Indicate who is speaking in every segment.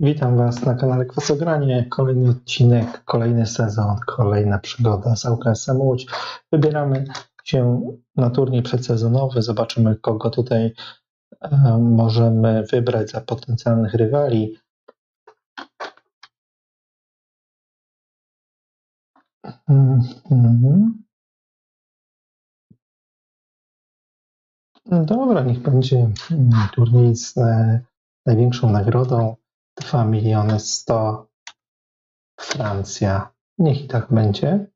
Speaker 1: Witam Was na kanale Kwasogranie. Kolejny odcinek, kolejny sezon, kolejna przygoda z ŁKS-em Łódź. Wybieramy się na turniej przedsezonowy. Zobaczymy, kogo tutaj e, możemy wybrać za potencjalnych rywali. Mhm. Dobra, niech będzie mm, turniej z e, największą nagrodą 2 miliony 100 Francja. Niech i tak będzie.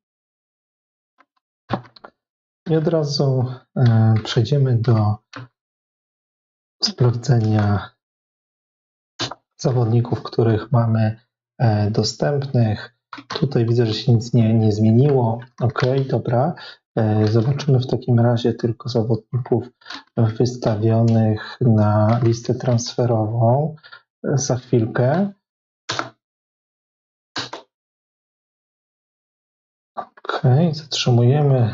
Speaker 1: I od razu e, przejdziemy do sprawdzenia zawodników, których mamy e, dostępnych. Tutaj widzę, że się nic nie, nie zmieniło. Ok, dobra. E, Zobaczymy w takim razie tylko zawodników wystawionych na listę transferową za chwilkę. Ok, zatrzymujemy.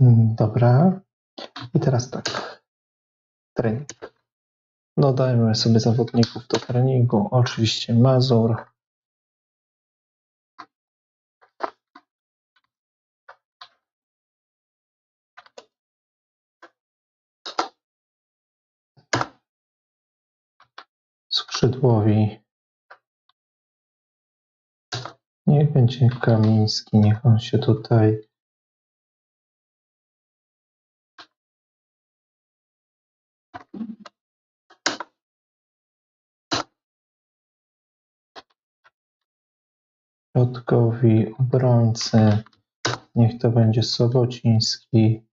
Speaker 1: Mm, Dobra. I teraz tak. Trening. Dodajmy sobie zawodników do treningu. Oczywiście Mazur. Skrzydłowi. Niech będzie Kamiński, niech on się tutaj środkowi obrońcy. Niech to będzie Sobociński.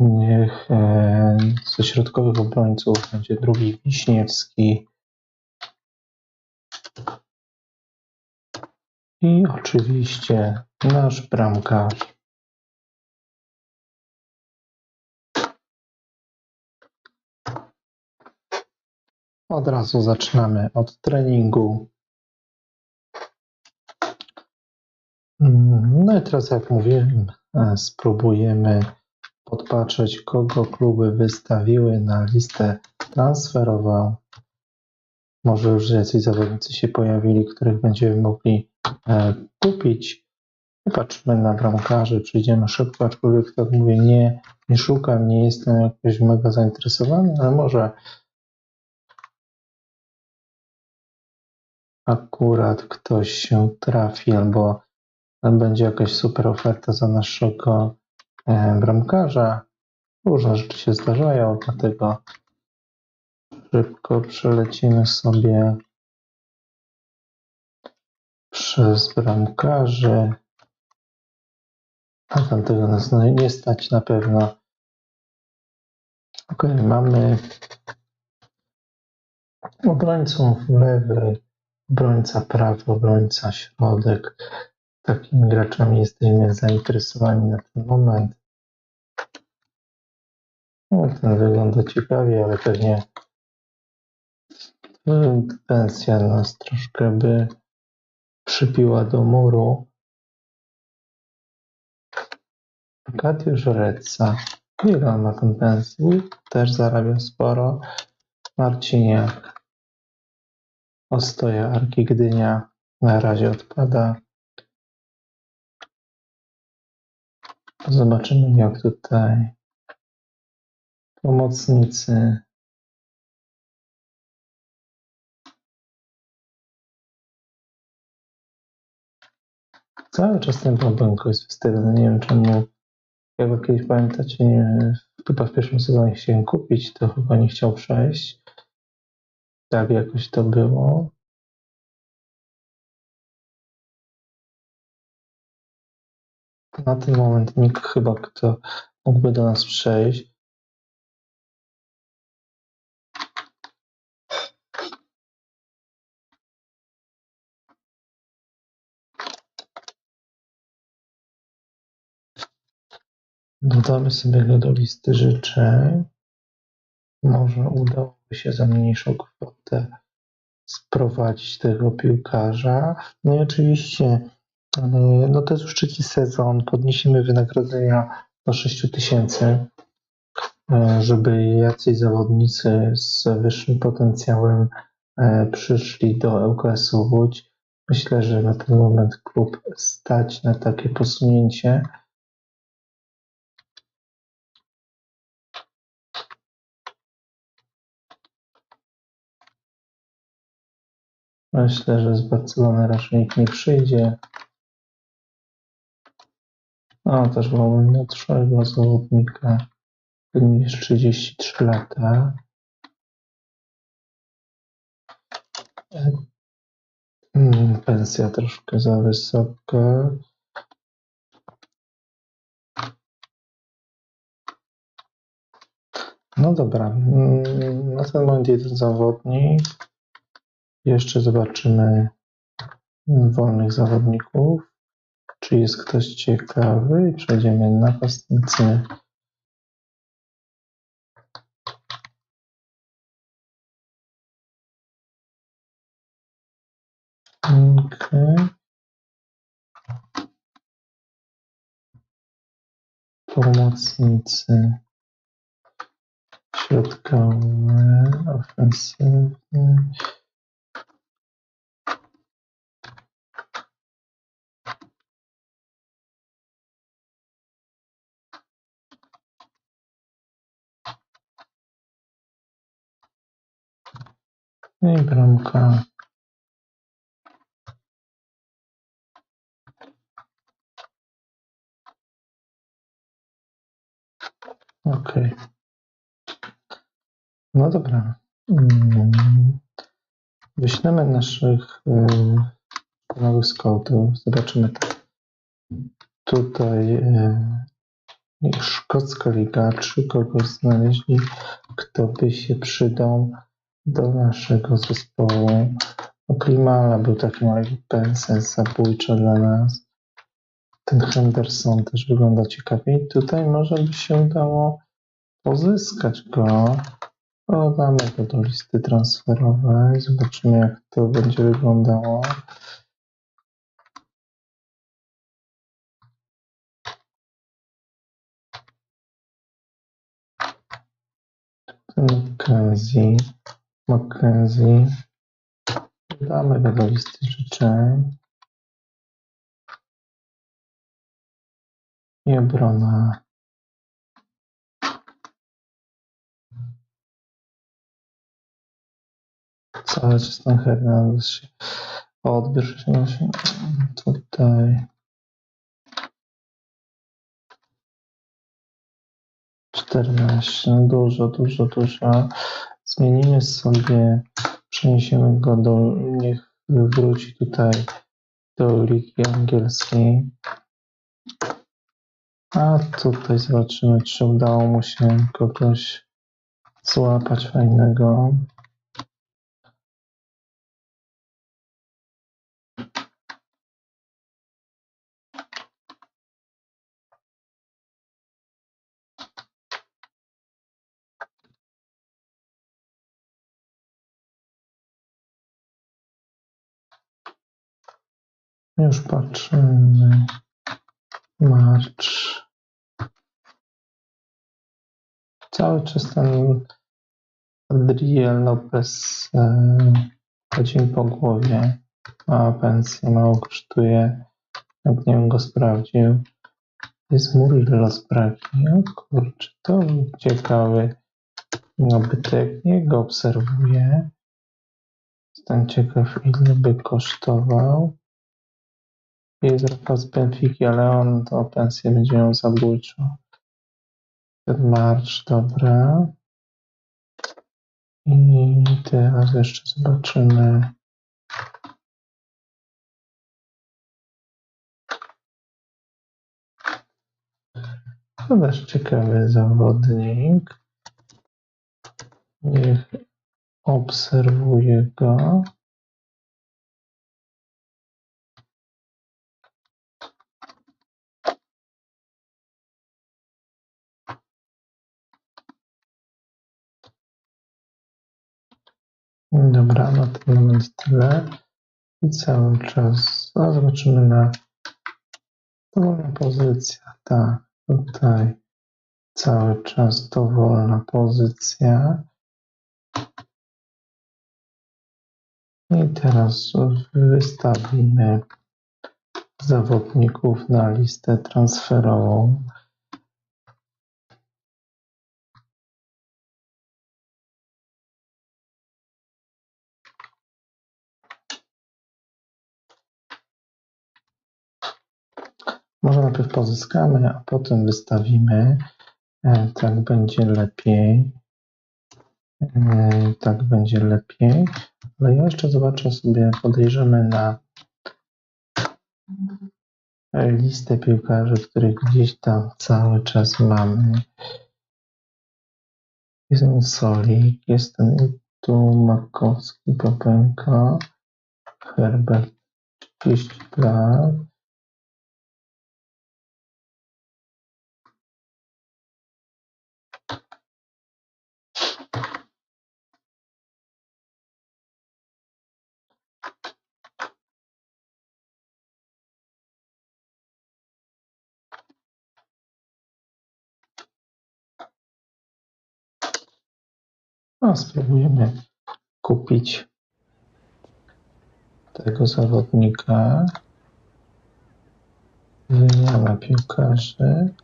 Speaker 1: Niech e, ze środkowych obrońców będzie drugi Wiśniewski. I oczywiście nasz bramkarz. Od razu zaczynamy od treningu. Mm, No i teraz, jak mówiłem, e, spróbujemy podpatrzeć, kogo kluby wystawiły na listę transferową. Może już jacyś zawodnicy się pojawili, których będziemy mogli e, kupić. Popatrzmy na bramkarzy, przejdziemy szybko, aczkolwiek tak mówię, nie, nie szukam, nie jestem jakoś mega zainteresowany, ale może akurat ktoś się trafi, albo będzie jakaś super oferta za naszego bramkarza. Różne rzeczy się zdarzają, dlatego szybko przelecimy sobie przez bramkarzy. A tamtego nas nie stać na pewno. Ok, mamy obrońców lewy, obrońca prawy, obrońca środek. Takimi graczami jesteśmy zainteresowani na ten moment. No, ten wygląda ciekawie, ale pewnie pensja nas troszkę by przypiła do muru. Arkadiusz Reca. Ile on ma tą pensji? Też zarabia sporo. Marciniak. Ostoja Arki Gdynia. Na razie odpada. Zobaczymy jak tutaj pomocnicy. Cały czas ten Bąbelko jest wystawiony. Nie wiem czemu. Jak go kiedyś pamiętacie, nie, chyba w pierwszym sezonie chciałem kupić, to chyba nie chciał przejść. Tak jakoś to było. Na ten moment nikt chyba, kto mógłby do nas przejść. Dodamy sobie go do listy życzeń. Może udałoby się za mniejszą kwotę sprowadzić tego piłkarza. No i oczywiście No to jest już trzeci sezon. Podniesiemy wynagrodzenia do 6 tysięcy, e, żeby jacyś zawodnicy z wyższym potencjałem e, przyszli do ŁKS-u Łódź. Myślę, że na ten moment klub stać na takie posunięcie. Myślę, że z Barcelony raczej nikt nie przyjdzie. No, też mamy młodszego zawodnika niż 33 lata. Mm, Pensja troszkę za wysoka. No dobra, mm, na ten moment jeden zawodnik. Jeszcze zobaczymy wolnych zawodników. Czy jest ktoś ciekawy? Przejdziemy na napastnicy. Okej. Pomocnicy. Środkowy, ofensywny. I bramka. Okej. No dobra. Mm. Wyślemy naszych y, nowych scoutów. Zobaczymy. Tutaj y, szkocka liga. Czy kogoś znaleźli, kto by się przydał do naszego zespołu. No, Klimala był takim pensem zabójczy dla nas. Ten Henderson też wygląda ciekawie. I tutaj może by się udało pozyskać go. Dodamy go do listy transferowej. Zobaczymy, jak to będzie wyglądało. Mackenzie. Mackenzie. Dodamy go do listy życzeń. I obrona. Cały czas ten Hernandez się odbiór się tutaj. Czternaście, dużo, dużo, dużo. Zmienimy sobie, przeniesiemy go do, niech wróci tutaj do Ligi Angielskiej. A tutaj zobaczymy, czy udało mu się kogoś złapać fajnego. Już patrzymy. Marcz. Cały czas ten Adriel Lopez e, chodzi mi po głowie. A pensję mało kosztuje. Jak nie wiem, go sprawdził. Jest Murillo z Pragi. O kurczę, to ciekawy nabytek. Nie go obserwuję. Jestem ciekaw, ile by kosztował. Jest Rafa z Benfiki, ale on to pensję będzie miał zabójczą. Ten marsz, dobra. I teraz jeszcze zobaczymy. To też ciekawy zawodnik. Niech obserwuję go. Dobra, na ten moment tyle. I cały czas. A zobaczymy na Dowolna pozycja, tak. Tutaj cały czas dowolna pozycja. I teraz wystawimy zawodników na listę transferową. Może najpierw pozyskamy, a potem wystawimy. E, Tak będzie lepiej. E, Tak będzie lepiej. Ale ja jeszcze zobaczę sobie, podejrzymy na listę piłkarzy, których gdzieś tam cały czas mamy. Jest ten Solik, jest ten tu Makowski, Papenka, Herbert 30 No, spróbujemy kupić tego zawodnika. Wymiana piłkarzy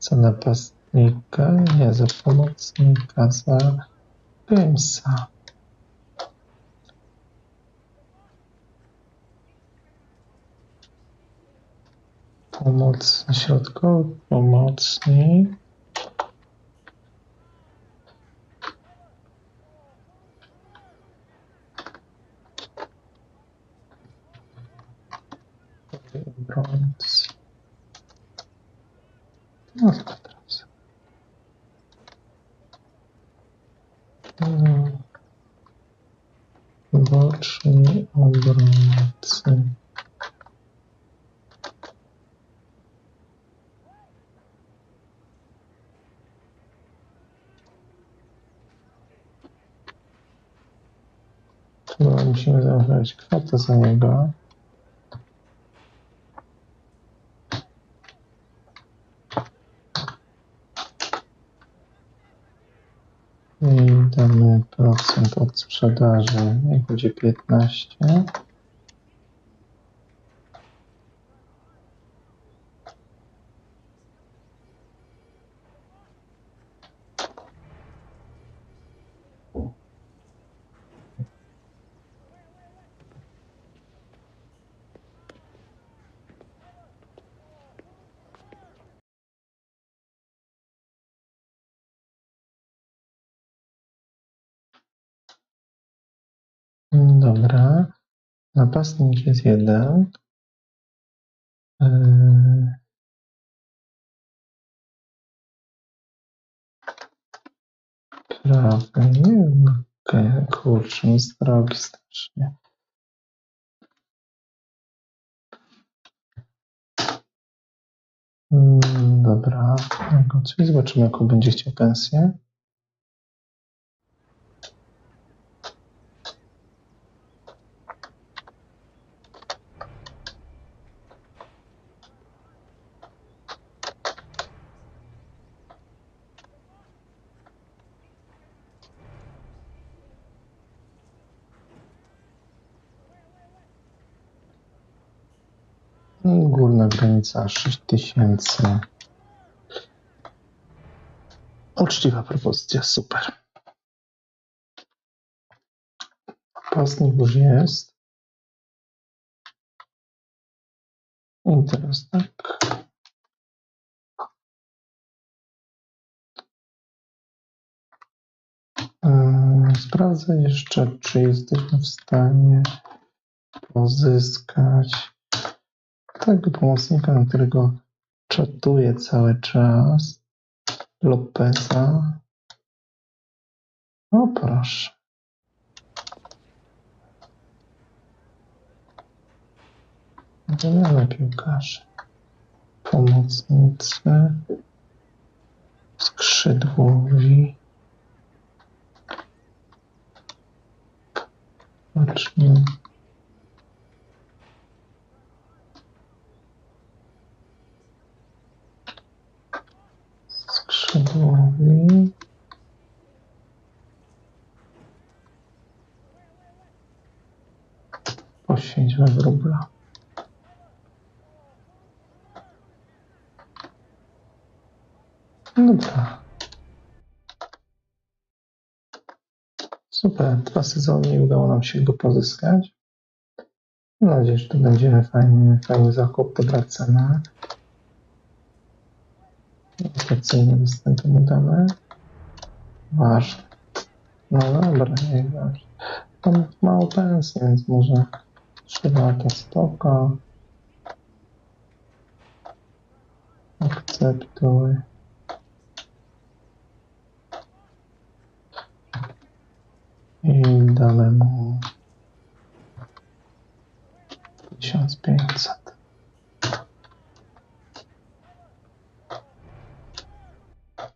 Speaker 1: za napastnika, nie za pomocnika, za Jamesa. Pomoc środkowy, pomocnik. obrońcy. No co teraz? Hmm. Boczni obrońcy. Chyba musimy zamówić kwotę za niego. I damy procent od sprzedaży. Niech będzie 15. Dobra. Napastnik jest jeden. Yy. Prawy, nie kurczę, jest drogi strasznie. Mm, Dobra, negocjuj. Zobaczymy, jaką będzie chciał pensję. Mm, Górna granica 6000. Uczciwa propozycja, super. Pasnik już jest. I teraz tak. Yy, Sprawdzę jeszcze, czy jesteśmy w stanie pozyskać tego pomocnika, na którego czatuję cały czas. Lopeza. O proszę. Wymiana piłkarzy. Pomocnicy. Skrzydłowi. Zacznij. Skrzydłowi. Poświęćmy wróbla. Dobra. Super. Dwa sezony udało nam się go pozyskać. Mam nadzieję, że to będzie fajny, fajny zakup, dobra cena. Atrakcyjne występy mu damy. Ważne. No dobra, nie ważne. Tam mało pensji, więc może 3 lata spoko. Akceptuj. I damy mu 1500.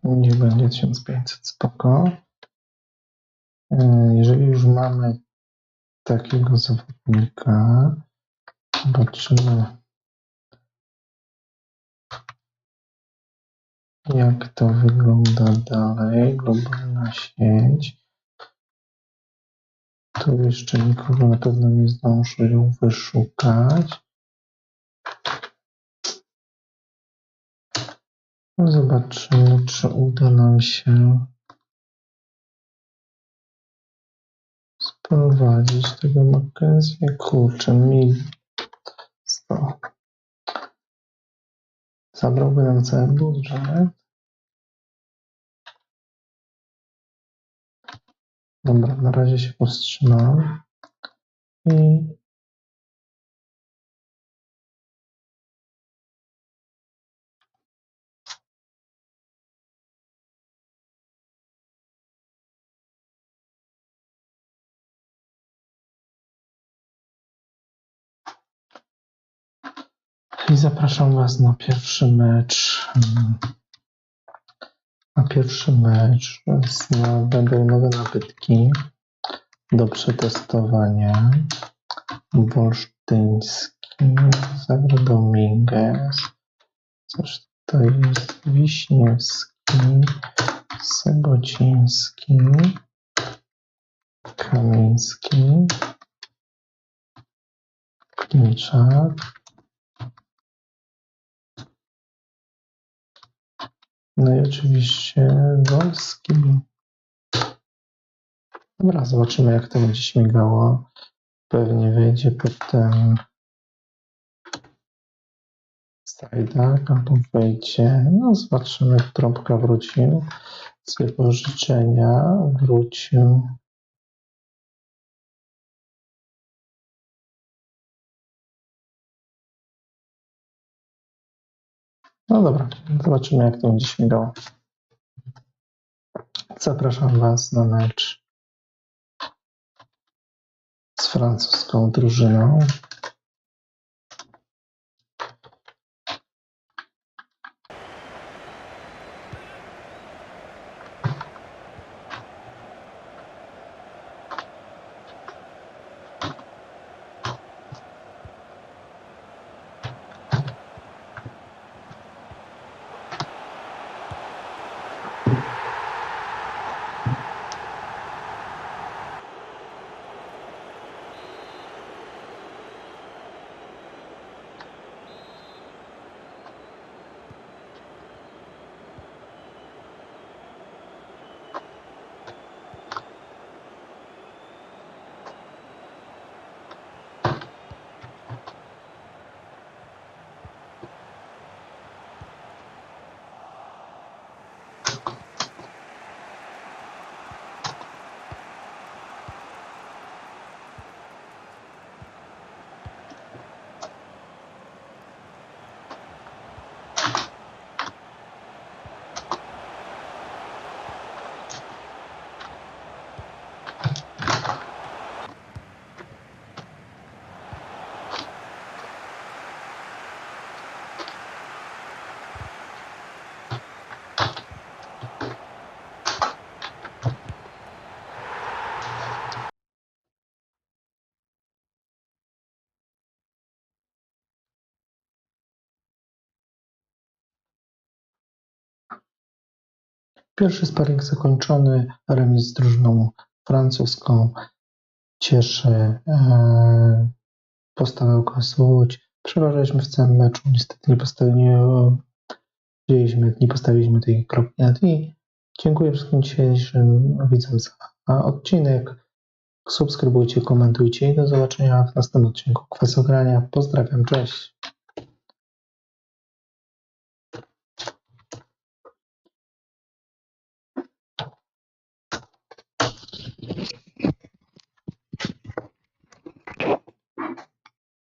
Speaker 1: Niech będzie 1500, spoko. E, Jeżeli już mamy takiego zawodnika, zobaczymy jak to wygląda dalej. Globalna sieć. Tu jeszcze nikogo na pewno nie zdążę ją wyszukać. Zobaczymy, czy uda nam się sprowadzić tego Mackenzie. Kurczę, mil 100. Zabrałby nam cały budżet. Dobra, na razie się powstrzymam. I I zapraszam Was na pierwszy mecz. mm, Na pierwszy mecz no, będą nowe nabytki do przetestowania. Wolsztyński, Zagra Dominguez. Coś tutaj jest Wiśniewski, Sebociński, Kamiński, Klimczak. No i oczywiście Wolski. Dobra, zobaczymy jak to będzie śmigało. Pewnie wyjdzie potem Sajdak albo wejdzie. No zobaczymy, Trąbka wrócił. Z wypożyczenia wrócił. No dobra, zobaczymy jak to będzie śmigało. Zapraszam Was na mecz z francuską drużyną. Pierwszy sparring zakończony, remis z drużyną francuską. Cieszy e, postawę Łódź. Przeważaliśmy w całym meczu, niestety nie postawiliśmy, nie postawiliśmy tej kropki nad i. Dziękuję wszystkim dzisiejszym widzom za odcinek. Subskrybujcie, komentujcie i do zobaczenia w następnym odcinku Kwesogrania. Pozdrawiam, cześć.